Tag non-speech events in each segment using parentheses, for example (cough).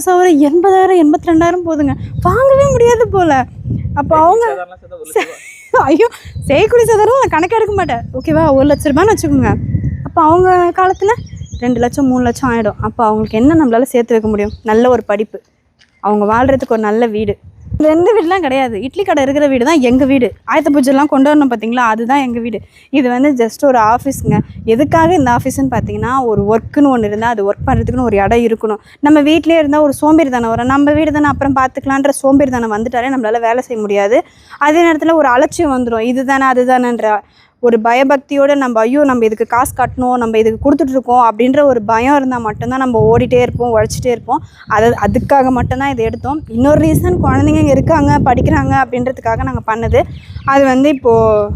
ஒரு சவரம் எண்பதாயிரம் எண்பத்தி ரெண்டாயிரம் போதுங்க. வாங்கவே முடியாது போல். அப்போ அவங்க. (laughs) ஐயோ செய்குடி சதரும் நான் கணக்கு எடுக்க மாட்டேன். ஓகேவா ஒரு லட்ச ரூபான்னு வச்சுக்கோங்க. அப்போ அவங்க காலத்தில் ரெண்டு லட்சம் மூணு லட்சம் ஆகிடும் அப்போ அவங்களுக்கு என்ன நம்மளால சேர்த்து வைக்க முடியும்? நல்ல ஒரு படிப்பு. அவங்க வாழ்கிறதுக்கு ஒரு நல்ல வீடு. ரெண்டு வீடுலாம் கிடையாது. இட்லி கடை இருக்கிற வீடு தான் எங்கள் வீடு. ஆயத்த பூஜைலாம் கொண்டு வரணும் பார்த்தீங்களா அதுதான் எங்கள் வீடு. இது வந்து ஜஸ்ட் ஒரு ஆஃபீஸுங்க எதுக்காக இந்த ஆஃபீஸ்ன்னு பார்த்தீங்கன்னா ஒரு ஒர்க்குன்னு ஒன்று இருந்தால் அது ஒர்க் பண்ணுறதுக்குன்னு ஒரு இடம் இருக்கணும். நம்ம வீட்டிலே இருந்தால் ஒரு சோம்பேறி தானே வரும். நம்ம வீடு தானே அப்புறம் பார்த்துக்கலான்ற சோம்பேறி தானே வந்துட்டாலே நம்மளால் வேலை செய்ய முடியாது. அதே நேரத்தில் ஒரு அலட்சியம் வந்துடும் இது தானே அது தானேன்ற ஒரு பயபக்தியோடு நம்ம ஐயோ நம்ம இதுக்கு காசு கட்டணும் நம்ம இதுக்கு கொடுத்துட்ருக்கோம் அப்படின்ற ஒரு பயம் இருந்தால் மட்டும்தான் நம்ம ஓடிட்டே இருப்போம் உழைச்சிட்டே இருப்போம். அது அதுக்காக மட்டும்தான் இதை எடுத்தோம். இன்னொரு ரீசன் குழந்தைங்க இருக்காங்க படிக்கிறாங்க அப்படின்றதுக்காக நாங்கள் பண்ணது. அது வந்து இப்போது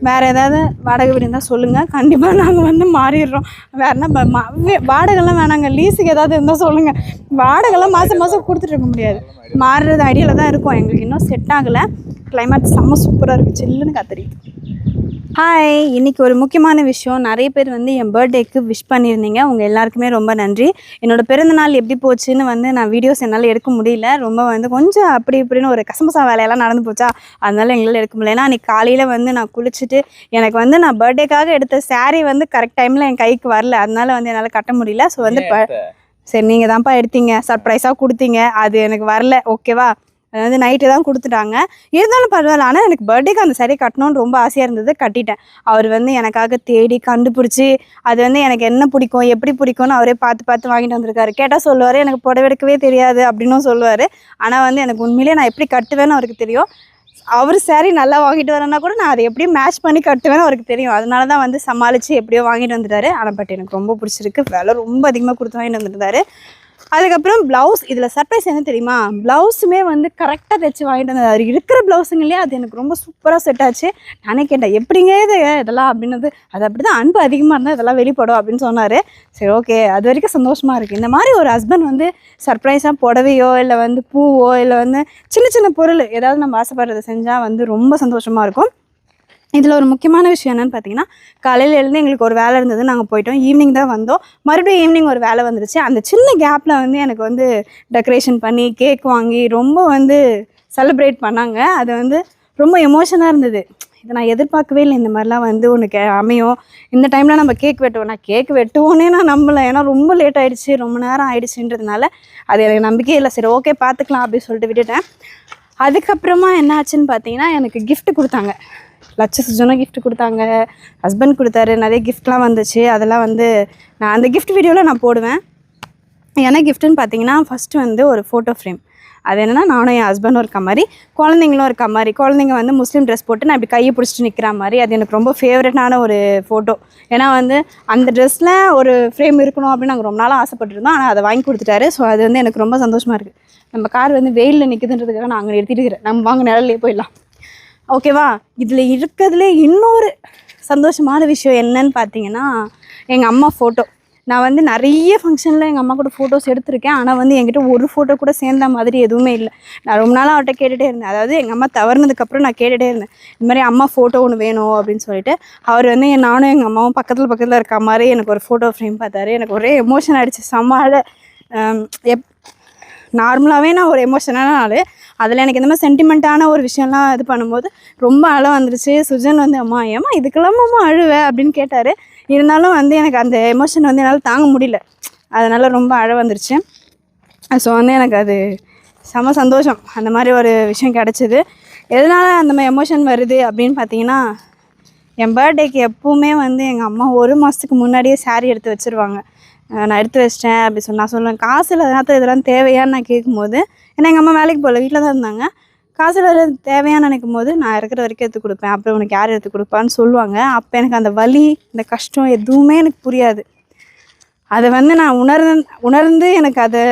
வேறு ஏதாவது வாடகை வீடு இருந்தால் சொல்லுங்கள் கண்டிப்பாக நாங்கள் வந்து மாறிடுறோம். வேறு என்ன மா- வாடகைலாம் வேணாங்க. லீஸுக்கு ஏதாவது இருந்தால் சொல்லுங்கள் வாடகைலாம் மாதம் மாதம் கொடுத்துட்டு இருக்க முடியாது. மாறுறது ஐடியாவில் தான் இருக்கும். எங்களுக்கு இன்னும் செட் ஆகலை. கிளைமேட் செம்ம சூப்பராக இருக்குது சில்லுன்னு காத்தறியுது ஹாய் இன்னைக்கு ஒரு முக்கியமான விஷயம். நிறைய பேர் வந்து என் பர்த்டேக்கு விஷ் பண்ணியிருந்தீங்க. உங்கள் எல்லாருக்குமே ரொம்ப நன்றி. என்னோட பிறந்த நாள் எப்படி போச்சுன்னு வந்து நான் வீடியோஸ் என்னால் எடுக்க முடியல. ரொம்ப வந்து கொஞ்சம் அப்படி இப்படின்னு ஒரு கசமசா வேலையெல்லாம் நடந்து போச்சா? அதனால எங்களால் எடுக்க முடியல. ஏன்னா அன்றைக்கி காலையில் வந்து நான் குளிச்சுட்டு எனக்கு வந்து நான் பர்த்டேக்காக எடுத்த saree வந்து கரெக்ட் டைமில் என் கைக்கு வரல. அதனால வந்து என்னால் கட்ட முடியல. ஸோ வந்து ப சரி நீங்கள் தான்ப்பா எடுத்தீங்க. சர்ப்ரைஸாக கொடுத்தீங்க. அது எனக்கு வரல. ஓகேவா அது வந்து நைட்டு தான் கொடுத்துட்டாங்க. இருந்தாலும் பரவாயில்ல. ஆனால் எனக்கு பர்த்டேக்கு அந்த சரி கட்டணும்னு ரொம்ப ஆசையாக இருந்தது. கட்டிட்டேன். அவர் வந்து எனக்காக தேடி கண்டுபிடிச்சி அது வந்து எனக்கு என்ன பிடிக்கும் எப்படி பிடிக்கும்னு அவரே பார்த்து பார்த்து வாங்கிட்டு வந்திருக்காரு. கேட்டால் சொல்லுவார் எனக்கு புடவெடுக்கவே தெரியாது அப்படின்னும் சொல்லுவார். ஆனால் வந்து எனக்கு உண்மையிலேயே நான் எப்படி கட்டுவேன்னு அவருக்கு தெரியும். அவர் saree நல்லா வாங்கிட்டு வரேன்னா கூட நான் அதை எப்படி மேட்ச் பண்ணி கட்டுவேன்னு அவருக்கு தெரியும். அதனால தான் வந்து சமாளித்து எப்படியோ வாங்கிட்டு வந்துட்டாரு. ஆனால் பட் எனக்கு ரொம்ப பிடிச்சிருக்கு. விலை ரொம்ப அதிகமாக கொடுத்து வாங்கிட்டு வந்துருந்தாரு. அதுக்கப்புறம் ப்ளவுஸ் இதில் சர்ப்ரைஸ் என்ன தெரியுமா? ப்ளவுஸுமே வந்து கரெக்டாக தைச்சு வாங்கிட்டு வந்தார் இருக்கிற ப்ளவுஸுங்களே அது எனக்கு ரொம்ப சூப்பராக செட் ஆச்சு. நானே கேட்டேன் எப்படிங்க இது? இதெல்லாம் அப்படின்னது. அது அப்படி தான் அன்பு அதிகமாக இருந்தால் இதெல்லாம் வெளிப்படும் அப்படின்னு சொன்னார். சரி ஓகே அது வரைக்கும் சந்தோஷமாக இருக்குது இந்த மாதிரி ஒரு ஹஸ்பண்ட் வந்து சர்ப்ரைஸாக புடவையோ இல்லை வந்து பூவோ இல்லை வந்து சின்ன சின்ன பொருள் ஏதாவது நம்ம ஆசைப்படுறதை செஞ்சால் வந்து ரொம்ப சந்தோஷமாக இருக்கும். இதில் ஒரு முக்கியமான விஷயம் என்னென்னு பார்த்தீங்கன்னா காலையில் எழுந்து எங்களுக்கு ஒரு வேலை இருந்தது நாங்கள் போயிட்டோம். ஈவினிங் தான் வந்தோம். மறுபடியும் ஈவினிங் ஒரு வேலை வந்துருச்சு. அந்த சின்ன கேப்பில் வந்து எனக்கு வந்து டெக்கரேஷன் பண்ணி கேக் வாங்கி ரொம்ப வந்து செலிப்ரேட் பண்ணாங்க. அது வந்து ரொம்ப எமோஷனாக இருந்தது. இதை நான் எதிர்பார்க்கவே இல்லை. இந்த மாதிரிலாம் வந்து உனக்கு அமையும். இந்த டைமில் நம்ம கேக் வெட்டுவோம். நான் கேக் வெட்டுவோன்னே நான் நம்பலை. ஏன்னா ரொம்ப லேட் ஆகிடுச்சு ரொம்ப நேரம் ஆயிடுச்சுன்றதுனால அது எனக்கு நம்பிக்கையே இல்லை. சரி ஓகே பார்த்துக்கலாம் அப்படின்னு சொல்லிட்டு விட்டுட்டேன். அதுக்கப்புறமா என்ன ஆச்சுன்னு பார்த்தீங்கன்னா எனக்கு கிஃப்ட் கொடுத்தாங்க. லட்ச சுஜனா கிஃப்ட் கொடுத்தாங்க. ஹஸ்பண்ட் கொடுத்தாரு நிறைய கிஃப்ட்லாம் வந்துச்சு. அதெல்லாம் வந்து நான் அந்த கிஃப்ட் வீடியோவில் நான் போடுவேன். என்ன கிஃப்ட்டுன்னு பார்த்தீங்கன்னா ஃபஸ்ட்டு வந்து ஒரு ஃபோட்டோ ஃப்ரேம் அது என்னென்னா நானும் என் ஹஸ்பண்டும் இருக்க மாதிரி குழந்தைங்களும் இருக்க மாதிரி குழந்தைங்க வந்து முஸ்லீம் ட்ரெஸ் போட்டு நான் இப்படி கையை பிடிச்சிட்டு நிற்கிற மாதிரி அது எனக்கு ரொம்ப ஃபேவரட்டான ஒரு ஃபோட்டோ ஏன்னா வந்து அந்த ட்ரெஸ்ஸில் ஒரு ஃப்ரேம் இருக்கணும் அப்படின்னு நாங்கள் ரொம்ப நாளாக ஆசைப்பட்டிருந்தோம். ஆனால் அதை வாங்கி கொடுத்துட்டாரு. ஸோ அது வந்து எனக்கு ரொம்ப சந்தோஷமாக இருக்குது நம்ம கார் வந்து வெயிலில் நிற்குதுன்றதுக்காக நான் அங்கே நிறுத்திட்டு இருக்கிறேன். நம்ம வாங்க நிழல்லே போயிடலாம். ஓகேவா? இதில் இருக்கிறதுலே இன்னொரு சந்தோஷமான விஷயம் என்னன்னு பார்த்தீங்கன்னா எங்கள் அம்மா ஃபோட்டோ நான் வந்து நிறைய ஃபங்க்ஷனில் எங்கள் அம்மா கூட ஃபோட்டோஸ் எடுத்திருக்கேன். ஆனால் வந்து என்கிட்ட ஒரு ஃபோட்டோ கூட சேர்ந்த மாதிரி எதுவுமே இல்லை. நான் ரொம்ப நாளாக அவர்கிட்ட கேட்டுகிட்டே இருந்தேன். அதாவது எங்கள் அம்மா தவறுனதுக்கப்புறம் நான் கேட்டுகிட்டே இருந்தேன். இந்த மாதிரி அம்மா ஃபோட்டோ ஒன்று வேணும் அப்படின்னு சொல்லிட்டு அவர் வந்து என் நானும் எங்கள் அம்மாவும் பக்கத்தில் பக்கத்தில் இருக்க மாதிரி எனக்கு ஒரு ஃபோட்டோ ஃப்ரேம் பார்த்தாரு. எனக்கு ஒரே எமோஷன் ஆகிடுச்சு சமாள எப் நார்மலாகவே நான் ஒரு எமோஷனான ஆள். அதில் எனக்கு இந்த மாதிரி சென்டிமெண்ட்டான ஒரு விஷயம்லாம் இது பண்ணும்போது ரொம்ப அழ வந்துருச்சு. சுஜன் வந்து அம்மா ஏம்மா இதுக்கெல்லாம் அம்மா அழுவ? அப்படின்னு கேட்டார். இருந்தாலும் வந்து எனக்கு அந்த எமோஷன் வந்து என்னால் தாங்க முடியல. அதனால் ரொம்ப அழ வந்துருச்சு. ஸோ வந்து எனக்கு அது செம சந்தோஷம். அந்த மாதிரி ஒரு விஷயம் கிடச்சிது. எதனால் அந்த மாதிரி எமோஷன் வருது அப்படின்னு பார்த்தீங்கன்னா என் பர்த்டேக்கு எப்போவுமே வந்து எங்கள் அம்மா ஒரு மாதத்துக்கு முன்னாடியே சாரீ எடுத்து வச்சுருவாங்க. நான் எடுத்து வச்சிட்டேன் அப்படி சொல்லி நான் சொல்லுவேன் காசு இல்லாத இதெல்லாம் தேவையான்னு நான் கேட்கும்போது ஏன்னா எங்கள் அம்மா வேலைக்கு போகல வீட்டில் தான் இருந்தாங்க. காசில் இல்லாத தேவையான்னு நினைக்கும் போது நான் இருக்கிற வரைக்கும் எடுத்து கொடுப்பேன். அப்புறம் உனக்கு யார் எடுத்து கொடுப்பான்னு சொல்லுவாங்க. அப்போ எனக்கு அந்த வலி இந்த கஷ்டம் எதுவுமே எனக்கு புரியாது. அதை வந்து நான் உணர்ந்து உணர்ந்து எனக்கு அதை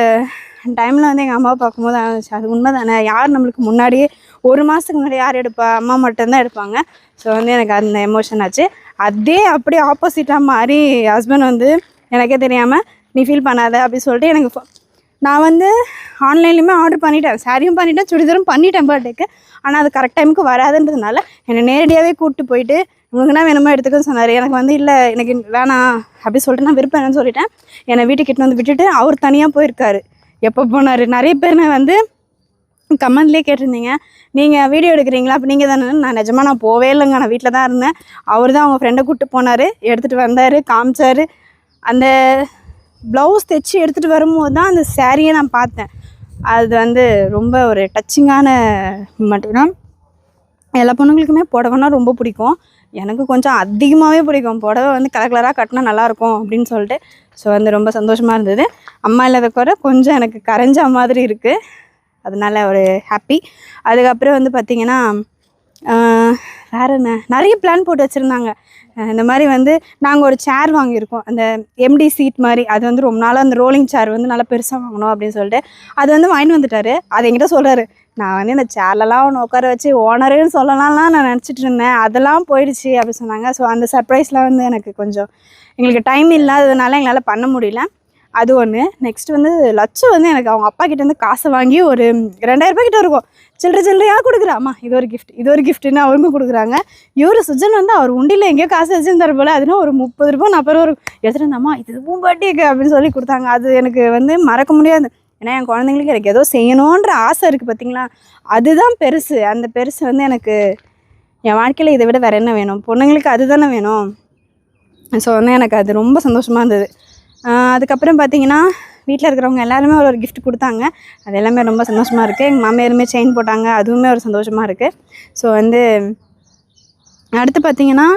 டைமில் வந்து எங்கள் அம்மாவை பார்க்கும்போது ஆச்சு அது உண்மை தானே யார் நம்மளுக்கு முன்னாடியே ஒரு மாதத்துக்கு முன்னாடி யார் எடுப்பா? அம்மா மட்டும்தான் எடுப்பாங்க. ஸோ வந்து எனக்கு அந்த எமோஷன் ஆச்சு. அதே அப்படியே ஆப்போசிட்டாக மாறி ஹஸ்பண்ட் வந்து எனக்கே தெரியாமல் நீ ஃபீல் பண்ணாத அப்படின்னு சொல்லிட்டு எனக்கு நான் வந்து ஆன்லைன்லேயுமே ஆர்டர் பண்ணிட்டேன். சாரியும் பண்ணிட்டேன் சுடிதாரும் பண்ணிட்டேன் பர்த்டேக்கு ஆனால் அது கரெக்ட் டைமுக்கு வராதுன்றதுனால என்னை நேரடியாகவே கூப்பிட்டு போயிட்டு உனக்கு என்ன வேணுமோ எடுத்துக்கன்னு சொன்னார். எனக்கு வந்து இல்லை எனக்கு வேணாம் அப்படி சொல்லிட்டு நான் விருப்பம் என்னன்னு சொல்லிட்டேன். என்னை வீட்டுக்கு வந்து விட்டுட்டு அவர் தனியாக போயிருக்காரு. எப்போ போனார்? நிறைய பேர் நான் வந்து கமெண்ட்லேயே கேட்டிருந்தீங்க. நீங்கள் வீடியோ எடுக்கிறீங்களா? அப்போ நீங்கள் தானே நான் நிஜமாக நான் போவே இல்லைங்க. நான் வீட்டில் தான் இருந்தேன். அவர் தான் அவங்க ஃப்ரெண்டை கூப்பிட்டு போனார் எடுத்துகிட்டு வந்தார் காமிச்சார். அந்த ப்ளவுஸ் தைச்சி எடுத்துகிட்டு வரும்போது தான் அந்த சாரியை நான் பார்த்தேன். அது வந்து ரொம்ப ஒரு டச்சிங்கான மட்டும்னா எல்லா பொண்ணுங்களுக்குமே புடவைனா ரொம்ப பிடிக்கும். எனக்கு கொஞ்சம் அதிகமாகவே பிடிக்கும். புடவை வந்து கலர் கலராக கட்டினா நல்லாயிருக்கும் அப்படின்னு சொல்லிட்டு. ஸோ வந்து ரொம்ப சந்தோஷமாக இருந்தது. அம்மா இல்லாத கூட கொஞ்சம் எனக்கு கரைஞ்ச மாதிரி இருக்குது அதனால ஒரு ஹாப்பி அதுக்கப்புறம் வந்து பார்த்திங்கன்னா வேற என்ன? நிறைய பிளான் போட்டு வச்சுருந்தாங்க. இந்த மாதிரி வந்து நாங்கள் ஒரு சேர் வாங்கியிருக்கோம். அந்த எம்டி சீட் மாதிரி. அது வந்து ரொம்ப நாளாக அந்த ரோலிங் சேர் வந்து நல்லா பெருசாக வாங்கணும் அப்படின்னு சொல்லிட்டு அது வந்து வாங்கிட்டு வந்துட்டாரு. அது என்கிட்ட சொல்கிறாரு நான் வந்து இந்த சேர்லலாம் ஒன்று உட்கார வச்சு ஓனருன்னு சொல்லலாம்லாம் நான் நினச்சிட்டு இருந்தேன். அதெல்லாம் போயிடுச்சு அப்படின்னு சொன்னாங்க. ஸோ அந்த சர்ப்ரைஸ்லாம் வந்து எனக்கு கொஞ்சம் எங்களுக்கு டைம் இல்லாததுனால எங்களால் பண்ண முடியல. அது ஒன்று நெக்ஸ்ட் வந்து லட்சு வந்து எனக்கு அவங்க அப்பா கிட்டேருந்து காசை வாங்கி ஒரு ரெண்டாயிரரூபா கிட்ட இருக்கும். சில்லறை சில்லறையாக கொடுக்குறாம்மா இது ஒரு கிஃப்ட் இது ஒரு கிஃப்ட்னு அவங்க கொடுக்குறாங்க. இவர் சுஜன் வந்து அவர் உண்டியில் எங்கேயோ காசு வச்சுருந்தார் போல் அதுனா ஒரு முப்பது ரூபா நாற்பது ரூபா இருக்கும். எடுத்துகிட்டு இது உன் பர்த்டேக்கு அப்படின்னு சொல்லி கொடுத்தாங்க. அது எனக்கு வந்து மறக்க முடியாது. ஏன்னா என் குழந்தைங்களுக்கு எனக்கு ஏதோ செய்யணுன்ற ஆசை இருக்குது பார்த்தீங்களா அதுதான் பெருசு. அந்த பெருசு வந்து எனக்கு என் வாழ்க்கையில் இதை விட வேறு என்ன வேணும்? பொண்ணுங்களுக்கு அதுதானே வேணும்? ஸோ வந்து எனக்கு அது ரொம்ப சந்தோஷமாக இருந்தது. அதுக்கப்புறம் பார்த்தீங்கன்னா வீட்டில் இருக்கிறவங்க எல்லாருமே ஒரு ஒரு கிஃப்ட் கொடுத்தாங்க. அது எல்லாமே ரொம்ப சந்தோஷமாக இருக்குது எங்கள் மாமியாருமே செயின் போட்டாங்க. அதுவுமே ஒரு சந்தோஷமாக இருக்குது ஸோ வந்து அடுத்து பார்த்தீங்கன்னா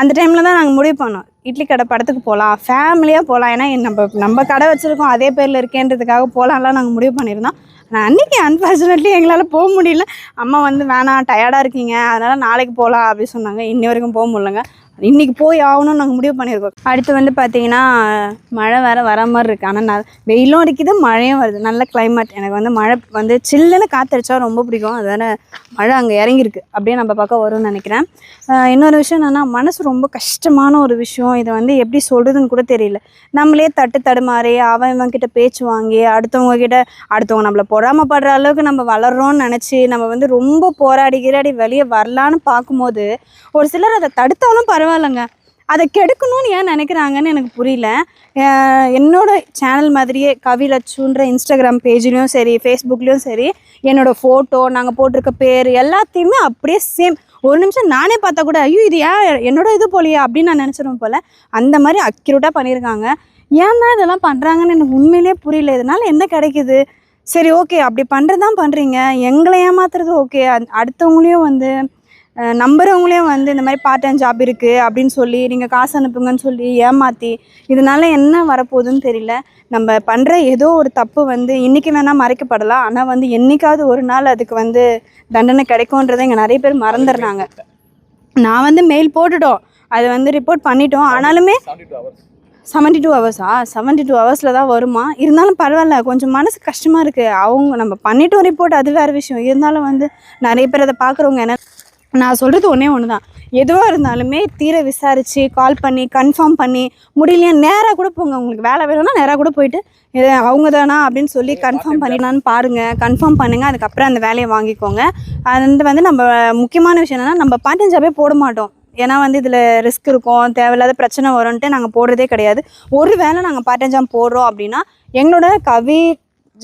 அந்த டைமில் தான் நாங்கள் முடிவு பண்ணோம். இட்லி கடை படத்துக்கு போகலாம் ஃபேமிலியாக போகலாம் ஏன்னா நம்ம நம்ம கடை வச்சுருக்கோம். அதே பேரில் இருக்கேன்றதுக்காக போகலாம்லாம் நாங்கள் முடிவு பண்ணியிருந்தோம். ஆனால் அன்றைக்கி அன்ஃபார்ச்சுனேட்லி எங்களால் போக முடியல. அம்மா வந்து வேணாம். டயர்டாக இருக்கீங்க. அதனால் நாளைக்கு போகலாம் அப்படி சொன்னாங்க. இன்னி வரைக்கும் போக முடியலங்க. இன்றைக்கி போய் ஆகணும்னு நாங்கள் முடிவு பண்ணியிருக்கோம். அடுத்து வந்து பார்த்தீங்கன்னா மழை வேறு வர மாதிரி இருக்குது ஆனால் நான் வெயிலும் அடிக்குது மழையும் வருது. நல்ல கிளைமேட் எனக்கு வந்து மழை வந்து சில்லுன்னு காற்றடிச்சா ரொம்ப பிடிக்கும். அதனால் மழை அங்கே இறங்கியிருக்கு. அப்படியே நம்ம பக்கம் வரும்னு நினைக்கிறேன். இன்னொரு விஷயம் என்னென்னா மனசு ரொம்ப கஷ்டமான ஒரு விஷயம். இதை வந்து எப்படி சொல்கிறதுன்னு கூட தெரியல. நம்மளே தட்டு தடுமாறி அவன் இவன் கிட்ட பேச்சு வாங்கி அடுத்தவங்க கிட்ட அடுத்தவங்க நம்மளை பொறாமப்படுற அளவுக்கு நம்ம வளர்றோம்னு நினச்சி நம்ம வந்து ரொம்ப போராடி கிராடி வெளியே வரலான்னு பார்க்கும்போது ஒரு சிலர் அதை தடுத்தாலும் பரவாயில்லைங்க. அதை கெடுக்கணும்னு ஏன் நினைக்கிறாங்கன்னு எனக்கு புரியல. என்னோட சேனல் மாதிரியே கவிலச்சுன்ற இன்ஸ்டாகிராம் பேஜ்லேயும் சரி ஃபேஸ்புக்லேயும் சரி என்னோட ஃபோட்டோ நாங்கள் போட்டிருக்க பேர் எல்லாத்தையுமே அப்படியே சேம் ஒரு நிமிஷம் நானே பார்த்தா கூட ஐயோ இது ஏன் என்னோட இது போலியா அப்படின்னு நான் நினச்சிருவேன் போல். அந்த மாதிரி அக்யூரேட்டாக பண்ணியிருக்காங்க. ஏன்னா இதெல்லாம் பண்ணுறாங்கன்னு எனக்கு உண்மையிலே புரியல. இதனால் என்ன கிடைக்குது? சரி ஓகே அப்படி பண்ணுறது தான் பண்ணுறீங்க எங்களை ஏமாத்துறது ஓகே அடுத்தவங்களையும் வந்து அஹ், நம்புறவங்களையும் வந்து இந்த மாதிரி பார்ட் டைம் ஜாப் இருக்குது அப்படின்னு சொல்லி நீங்கள் காசு அனுப்புங்கன்னு சொல்லி ஏமாற்றி இதனால என்ன வரப்போகுதுன்னு தெரியல. நம்ம பண்ணுற ஏதோ ஒரு தப்பு வந்து இன்றைக்கி வேணால் மறைக்கப்படலாம். ஆனால் வந்து என்னைக்காவது ஒரு நாள் அதுக்கு வந்து தண்டனை கிடைக்கும்ன்றதை இங்கே நிறைய பேர் மறந்துடுறாங்க. நான் வந்து மெயில் போட்டுட்டோம். அது வந்து ரிப்போர்ட் பண்ணிட்டோம். ஆனாலுமே செவன்டி டூ செவன்ட்டி டூ ஹவர்ஸா செவன்ட்டி டூ ஹவர்ஸில் தான் வருமா? இருந்தாலும் பரவாயில்ல. கொஞ்சம் மனசு கஷ்டமாக இருக்குது அவங்க நம்ம பண்ணிட்டோம் ரிப்போர்ட் அது வேறு விஷயம். இருந்தாலும் வந்து நிறைய பேர் அதை பார்க்குறவங்க என்ன நான் சொல்கிறது ஒன்றே ஒன்று தான் எதுவாக இருந்தாலுமே தீர விசாரித்து கால் பண்ணி கன்ஃபார்ம் பண்ணி முடியலையா நேராக கூட போங்க. உங்களுக்கு வேலை வேணும்னா நேராக கூட போயிட்டு இது அவங்க தானா அப்படின்னு சொல்லி கன்ஃபார்ம் பண்ணிடலான்னு பாருங்கள் கன்ஃபார்ம் பண்ணுங்கள் அதுக்கப்புறம் அந்த வேலையை வாங்கிக்கோங்க. அது வந்து நம்ம முக்கியமான விஷயம் என்னென்னா நம்ம பார்ட் டைம் ஜாபே போட மாட்டோம். ஏன்னா வந்து இதில் ரிஸ்க் இருக்கும் தேவையில்லாத பிரச்சனை வரும்ன்ட்டு நாங்கள் போடுறதே கிடையாது. ஒரு வேளை நாங்கள் பார்ட் டைம் ஜாப் போடுறோம் அப்படின்னா எங்களோட கவி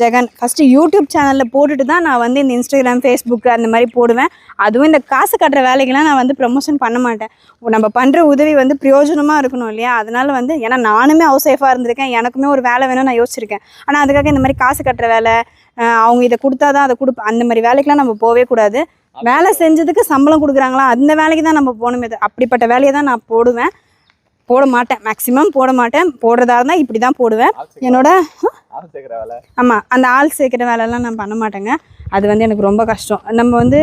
ஜெகன். ஃபஸ்ட்டு யூடியூப் சேனலில் போட்டுட்டு தான் நான் வந்து இந்த இன்ஸ்டாகிராம் ஃபேஸ்புக் அந்த மாதிரி போடுவேன். அதுவும் இந்த காசு கட்டுற வேலைக்கெல்லாம் நான் வந்து ப்ரமோஷன் பண்ண மாட்டேன். நம்ம பண்ணுற உதவி வந்து பிரயோஜனமாக இருக்கணும் இல்லையா? அதனால் வந்து ஏன்னா நானுமே ஹவுஸ் ஒய்ஃபாக இருந்திருக்கேன். எனக்குமே ஒரு வேலை வேணும்னு நான் யோசிச்சிருக்கேன். ஆனால் அதுக்காக இந்த மாதிரி காசு கட்டுற வேலை அவங்க இதை கொடுத்தா தான் அதை கொடுப்ப அந்த மாதிரி வேலைக்கெலாம் நம்ம போகவே கூடாது. வேலை செஞ்சதுக்கு சம்பளம் கொடுக்குறாங்களா? அந்த வேலைக்கு தான் நம்ம போகணுமே அப்படிப்பட்ட வேலையை தான் நான் போடுவேன். போட மாட்டேன். மேக்ஸிமம் போட மாட்டேன். போடுறதா இருந்தால் இப்படி தான் போடுவேன் என்னோட ஆமாம் அந்த ஆள் சேர்க்குற வேலைலாம் நான் பண்ண மாட்டேங்க. அது வந்து எனக்கு ரொம்ப கஷ்டம். நம்ம வந்து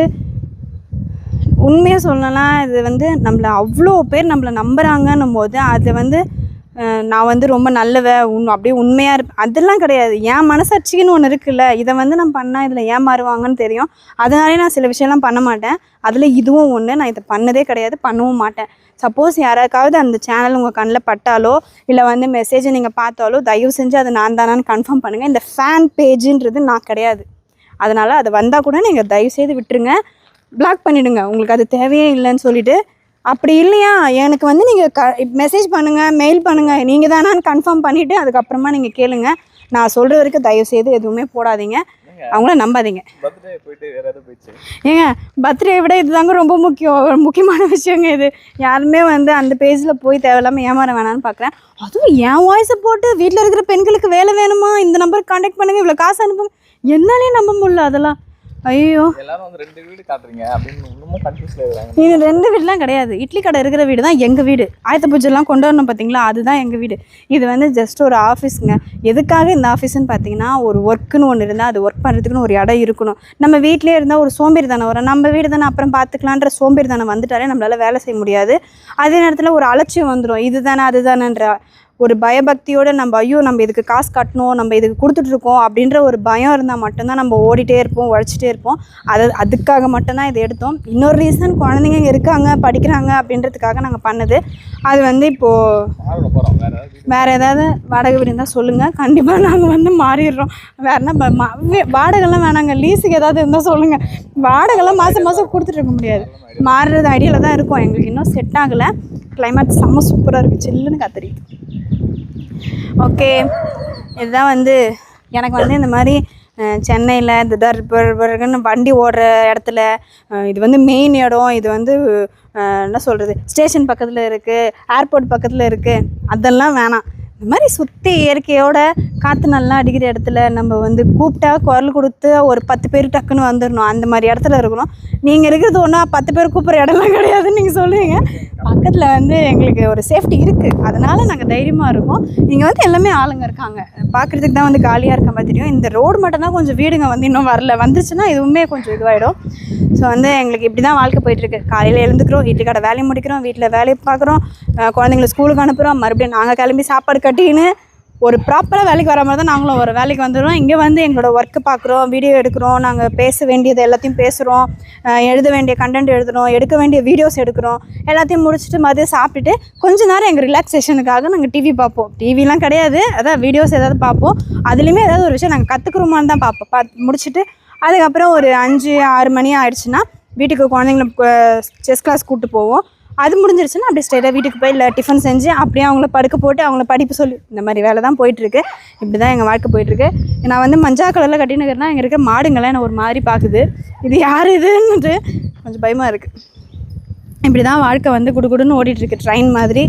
உண்மையாக சொல்லலாம் இது வந்து நம்மளை அவ்வளோ பேர் நம்மளை நம்புகிறாங்கன்னும் போது அது வந்து நான் வந்து ரொம்ப நல்லவ உன் அப்படியே உண்மையாக இருப்பேன் அதெல்லாம் கிடையாது. என் மனசாட்சிக்குன்னு ஒன்று இருக்குல்ல. இதை வந்து நான் பண்ணால் இதில் ஏமாறுவாங்கன்னு தெரியும். அதனாலே நான் சில விஷயம்லாம் பண்ண மாட்டேன். அதில் இதுவும் ஒன்று நான் இதை பண்ணதே கிடையாது. பண்ணவும் மாட்டேன். சப்போஸ் யாராக்காவது அந்த சேனல் உங்கள் கண்ணில் பட்டாலோ இல்லை வந்து மெசேஜை நீங்கள் பார்த்தாலோ தயவு செஞ்சு அது நான் தானான்னு கன்ஃபார்ம் பண்ணுங்கள் இந்த ஃபேன் பேஜுன்றது நான் கிடையாது. அதனால் அது வந்தால் கூட நீங்கள் தயவு செய்து விட்டுருங்க. பிளாக் பண்ணிவிடுங்க உங்களுக்கு அது தேவையே இல்லைன்னு சொல்லிட்டு. அப்படி இல்லையா? எனக்கு வந்து நீங்கள் க மெசேஜ் பண்ணுங்கள் மெயில் பண்ணுங்கள் நீங்கள் தானான்னு கன்ஃபார்ம் பண்ணிவிட்டு அதுக்கப்புறமா நீங்கள் கேளுங்கள் நான் சொல்கிற வரைக்கும் தயவு செய்து எதுவுமே போடாதீங்க. அவங்கள நம்பாதீங்க. ஏங்க பர்த்டே விட இதுதாங்க ரொம்ப முக்கியம். முக்கியமான விஷயங்க இது. யாருமே வந்து அந்த பேஜில் போய் தேவையில்லாமல் ஏமாற வேணாம்னு பார்க்குறேன் அதுவும் என் வாய்ஸை போட்டு வீட்டில் இருக்கிற பெண்களுக்கு வேலை வேணுமா? இந்த நம்பருக்கு காண்டாக்ட் பண்ணுங்க இவ்வளோ காசு அனுப்புங்க. என்னாலே நம்ப முடியல அதெல்லாம். ஐயோ எல்லாரும் வந்து ரெண்டு வீடு காட்டுறீங்க அப்படின்னு இன்னமும் கன்ஃபியூஸ்ல இருக்காங்க. இது ரெண்டு வீடுலாம் கிடையாது. இட்லி கடை இருக்கிற வீடு தான் எங்கள் வீடு. ஆயத்த பூஜைலாம் கொண்டு வரணும் பார்த்தீங்களா அதுதான் எங்கள் வீடு. இது வந்து ஜஸ்ட் ஒரு ஆஃபீஸுங்க எதுக்காக இந்த ஆஃபீஸ்னு பார்த்தீங்கன்னா ஒரு ஒர்க்குன்னு ஒன்று இருந்தால் அது ஒர்க் பண்ணுறதுக்குன்னு ஒரு இடம் இருக்கணும். நம்ம வீட்டிலே இருந்தால் ஒரு சோம்பேறி தானே வரும். நம்ம வீடு தானே அப்புறம் பார்த்துக்கலான்ற சோம்பேறி தானே வந்துட்டாலே நம்மளால் வேலை செய்ய முடியாது. அதே நேரத்தில் ஒரு அலட்சியம் வந்துடும் இது தானே அது தானேன்ற ஒரு பயபக்தியோடு நம்ம ஐயோ நம்ம இதுக்கு காசு கட்டணும் நம்ம இதுக்கு கொடுத்துட்ருக்கோம் அப்படின்ற ஒரு பயம் இருந்தால் மட்டும்தான் நம்ம ஓடிட்டே இருப்போம் உழைச்சிட்டே இருப்போம். அது அதுக்காக மட்டும்தான் இதை எடுத்தோம். இன்னொரு ரீசன் குழந்தைங்க இருக்காங்க படிக்கிறாங்க அப்படின்றதுக்காக நாங்கள் பண்ணது. அது வந்து இப்போது வேறு ஏதாவது வாடகை வீடு இருந்தால் சொல்லுங்கள் கண்டிப்பாக நாங்கள் வந்து மாறிடுறோம். வேறு என்ன வாடகைலாம் வேணாங்க. லீஸுக்கு ஏதாவது இருந்தால் சொல்லுங்கள் வாடகைலாம் மாதம் மாதம் கொடுத்துட்டு இருக்க முடியாது. மாறுறது ஐடியாவில் தான் இருக்கும். எங்களுக்கு இன்னும் செட் ஆகலை. கிளைமேட் செம்ம சூப்பராக இருக்குது சில்லுன்னு கத்திரிக்குது ஓகே. இதுதான் வந்து எனக்கு வந்து இந்த மாதிரி சென்னையில் இந்த தர்பர்கன்னு வண்டி ஓடுற இடத்துல இது வந்து மெயின் இடம். இது வந்து என்ன சொல்கிறது ஸ்டேஷன் பக்கத்தில் இருக்குது ஏர்போர்ட் பக்கத்தில் இருக்குது அதெல்லாம் வேணாம். இந்த மாதிரி சுற்றி இயற்கையோட காற்று நல்லா அடிக்கிற இடத்துல நம்ம வந்து கூப்பிட்டா குரல் கொடுத்து ஒரு பத்து பேர் டக்குன்னு வந்துடணும் அந்த மாதிரி இடத்துல இருக்கணும். நீங்கள் இருக்கிறது ஒன்றா பத்து பேர் கூப்பிட்ற இடம்லாம் கிடையாதுன்னு நீங்கள் சொல்லுவீங்க. பக்கத்தில் வந்து எங்களுக்கு ஒரு சேஃப்டி இருக்குது அதனால் நாங்கள் தைரியமாக இருக்கோம். இங்கே வந்து எல்லாமே ஆளுங்க இருக்காங்க. பார்க்குறதுக்கு தான் வந்து காலியாக இருக்க மாதிரி தெரியும். இந்த ரோடு மட்டும்தான் கொஞ்சம் வீடுங்க வந்து இன்னும் வரல. வந்துருச்சுன்னா இதுவுமே கொஞ்சம் இதுவாகிடும் ஸோ வந்து எங்களுக்கு இப்படி தான் வாழ்க்கை போயிட்டுருக்கு காலையில் எழுந்துக்கிறோம் வீட்டு வேலையை முடிக்கிறோம் வீட்டில் வேலையை பார்க்குறோம். குழந்தைங்களை ஸ்கூலுக்கு அனுப்புகிறோம் மறுபடியும் நாங்கள் கிளம்பி சாப்பாடு கட்டின்னு ஒரு ப்ராப்பராக வேலைக்கு வர மாதிரி தான் நாங்களும் ஒரு வேலைக்கு வந்துடுவோம் இங்கே வந்து எங்களோட ஒர்க்கு பார்க்குறோம் வீடியோ எடுக்கிறோம் நாங்கள் பேச வேண்டியது எல்லாத்தையும் பேசுகிறோம் எழுத வேண்டிய கண்டென்ட் எழுதுகிறோம் எடுக்க வேண்டிய வீடியோஸ் எடுக்கிறோம் எல்லாத்தையும் முடிச்சுட்டு மதியம் சாப்பிட்டுட்டு கொஞ்ச நேரம் எங்கள் ரிலாக்ஸேஷனுக்காக நாங்கள் டிவி பார்ப்போம். டிவிலாம் கிடையாது அதான் வீடியோஸ் ஏதாவது பார்ப்போம். அதுலேயுமே ஏதாவது ஒரு விஷயம் நாங்கள் கற்றுக்குறோமான்னு தான் பார்ப்போம். பார்த்து முடிச்சுட்டு அதுக்கப்புறம் ஒரு அஞ்சு ஆறு மணி ஆயிடுச்சுன்னா வீட்டுக்கு குழந்தைங்கள செஸ் கிளாஸ் கூப்பிட்டு போவோம். அது முடிஞ்சிருச்சுன்னா அப்படியே ஸ்ட்ரெயிட்டாக வீட்டுக்கு போய் இல்லை டிஃபன் செஞ்சு அப்படியே அவங்கள படுக்க போட்டு அவங்கள படிப்பு சொல்லி இந்த மாதிரி வேலை தான் போயிட்டுருக்கு. இப்படி தான் எங்கள் வாழ்க்கை போயிட்டுருக்கு. நான் வந்து மஞ்சா கலரில் கட்டினுக்கிறேன்னா இங்கே இருக்க மாடுங்களை என்ன ஒரு மாதிரி பார்க்குது. இது யார் இதுன்னுட்டு கொஞ்சம் பயமாக இருக்குது இப்படி தான் வாழ்க்கை வந்து குடுகுடுன்னு ஓடிட்டுருக்கு. ட்ரெயின் மாதிரி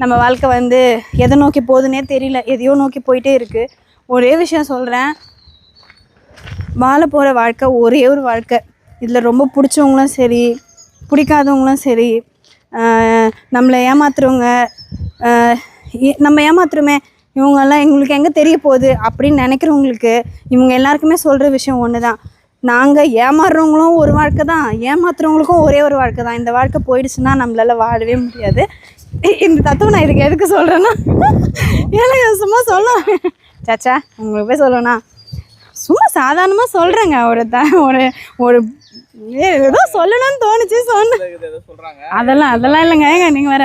நம்ம வாழ்க்கை வந்து எதை நோக்கி போகுதுன்னே தெரியல. எதையோ நோக்கி போயிட்டே இருக்குது ஒரே விஷயம் சொல்கிறேன் வாழ போகிற வாழ்க்கை ஒரே ஒரு வாழ்க்கை. இதில் ரொம்ப பிடிச்சவங்களும் சரி பிடிக்காதவங்களும் சரி நம்மளை ஏமாத்துறவங்க ஏ- நம்ம ஏமாத்துறோமே இவங்கெல்லாம் எங்களுக்கு எங்கே தெரிய போகுது அப்படின்னு நினைக்கிறவங்களுக்கு இவங்க எல்லாருக்குமே சொல்கிற விஷயம் ஒன்று தான் நாங்கள் ஏமாறுறவங்களும் ஒரு வாழ்க்கை தான் ஏமாத்துறவங்களுக்கும் ஒரே ஒரு வாழ்க்கை தான். இந்த வாழ்க்கை போயிடுச்சுன்னா நம்மளால் வாழவே முடியாது. இந்த தத்துவம் நான் இதுக்கு எதுக்கு சொல்கிறேன்னா ஏன்னா சும்மா சொல்ல சாச்சா உங்களுக்கு போய் சொல்லணும்னா சும்மா சாதாரணமாக சொல்கிறேங்க ஒரு த ஒரு ஒரு ஏதோ சொல்லணும்னு தோணுச்சு சொன்னேன் அதெல்லாம் அதெல்லாம் இல்லைங்க ஏங்க நீங்கள் வேற.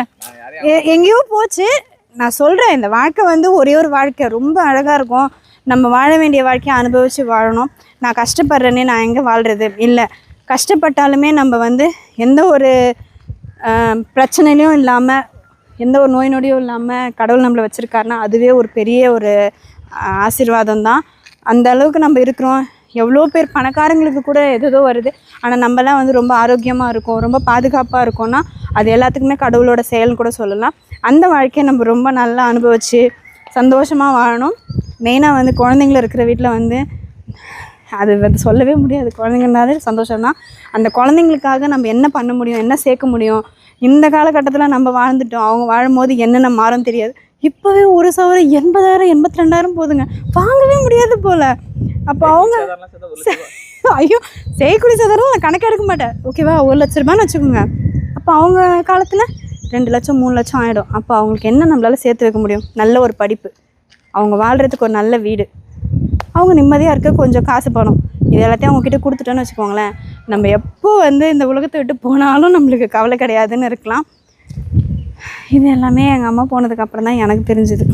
எங்கேயோ போச்சு. நான் சொல்கிறேன் இந்த வாழ்க்கை வந்து ஒரே ஒரு வாழ்க்கை. ரொம்ப அழகாக இருக்கும். நம்ம வாழ வேண்டிய வாழ்க்கையை அனுபவித்து வாழணும். நான் கஷ்டப்படுறேனே நான் எங்கே வாழ்கிறது இல்லை கஷ்டப்பட்டாலுமே நம்ம வந்து எந்த ஒரு பிரச்சனையிலையும் இல்லாமல் எந்த ஒரு நோய் நொடியும் இல்லாமல் கடவுள் நம்மளை வச்சுருக்காருன்னா அதுவே ஒரு பெரிய ஒரு ஆசீர்வாதம் தான் அந்த அளவுக்கு நம்ம இருக்கிறோம். எவ்வளோ பேர் பணக்காரங்களுக்கு கூட எதோ வருது. ஆனால் நம்மலாம் வந்து ரொம்ப ஆரோக்கியமாக இருக்கும் ரொம்ப பாதுகாப்பாக இருக்கோம்னா அது எல்லாத்துக்குமே கடவுளோட செயல்னு கூட சொல்லலாம். அந்த வாழ்க்கையை நம்ம ரொம்ப நல்லா அனுபவித்து சந்தோஷமாக வாழணும். மெயினாக வந்து குழந்தைங்கள இருக்கிற வீட்டில் வந்து அது வந்து சொல்லவே முடியாது. குழந்தைங்கனாலே சந்தோஷம்தான். அந்த குழந்தைங்களுக்காக நம்ம என்ன பண்ண முடியும் என்ன சேர்க்க முடியும்? இந்த காலகட்டத்தில் நம்ம வாழ்ந்துட்டோம். அவங்க வாழும்போது என்னென்ன மாறும் தெரியாது. இப்போவே ஒரு சவரம் எண்பதாயிரம் எண்பத்தி ரெண்டாயிரம் போதுங்க. வாங்கவே முடியாது போல். அப்போ அவங்க. ஐயோ செய்யக்கூடிய சதவீதம் நான் கணக்கு எடுக்க மாட்டேன். ஓகேவா ஒரு லட்ச ரூபான்னு வச்சுக்கோங்க. அப்போ அவங்க காலத்தில் ரெண்டு லட்சம் மூணு லட்சம் ஆகிடும் அப்போ அவங்களுக்கு என்ன நம்மளால சேர்த்து வைக்க முடியும்? நல்ல ஒரு படிப்பு. அவங்க வாழ்கிறதுக்கு ஒரு நல்ல வீடு. அவங்க நிம்மதியாக இருக்க கொஞ்சம் காசு பணம். இது எல்லாத்தையும் அவங்கக்கிட்ட கொடுத்துட்டோன்னு வச்சுக்கோங்களேன். நம்ம எப்போ வந்து இந்த உலகத்தை விட்டு போனாலும் நம்மளுக்கு கவலை கிடையாதுன்னு இருக்கலாம். இது எல்லாமே எங்கள் அம்மா போனதுக்கு அப்புறம் தான் எனக்கு தெரிஞ்சுது.